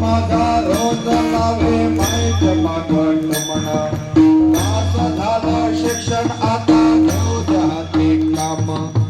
माझा रोज लावे माहीत मागवट म्हणा. नाच शिक्षण आता घेऊ द्या ते काम.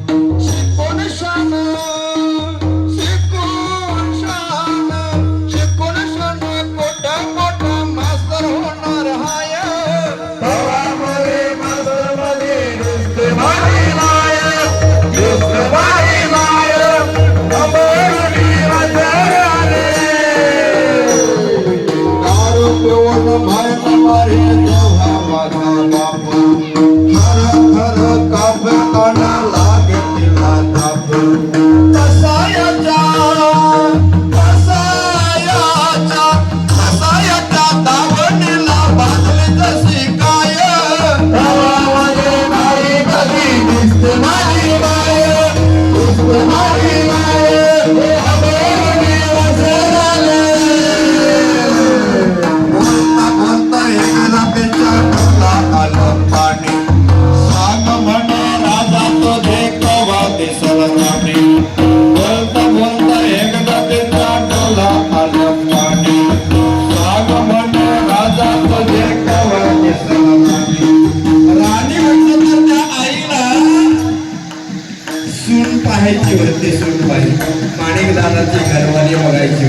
बाई माणिक दादाची घरवाली बघायची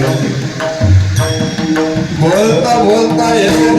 बोलता बोलता येतो.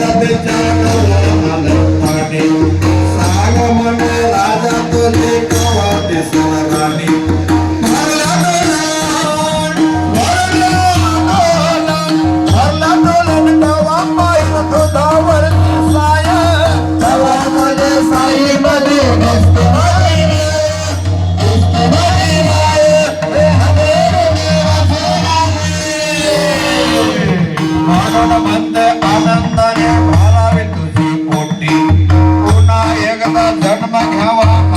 Makawa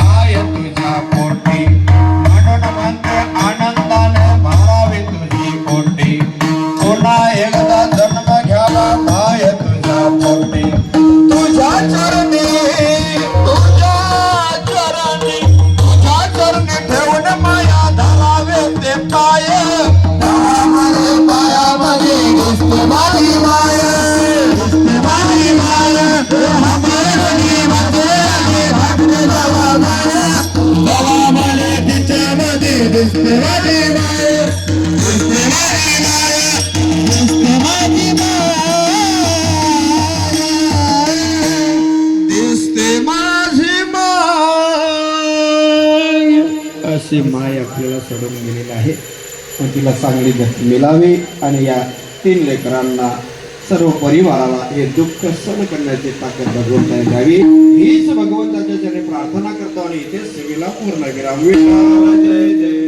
अशी माय आपल्याला सोडून गेलेली आहे. पण तिला चांगली गती मिळावी आणि या तीन लेकरांना सर्व परिवाराला हे दुःख सहन करण्याची ताकद भगवंताने द्यावी. हीच भगवंताच्या चरणी प्रार्थना करतो आणि इथे सेवेला पूर्ण विराम जय जय.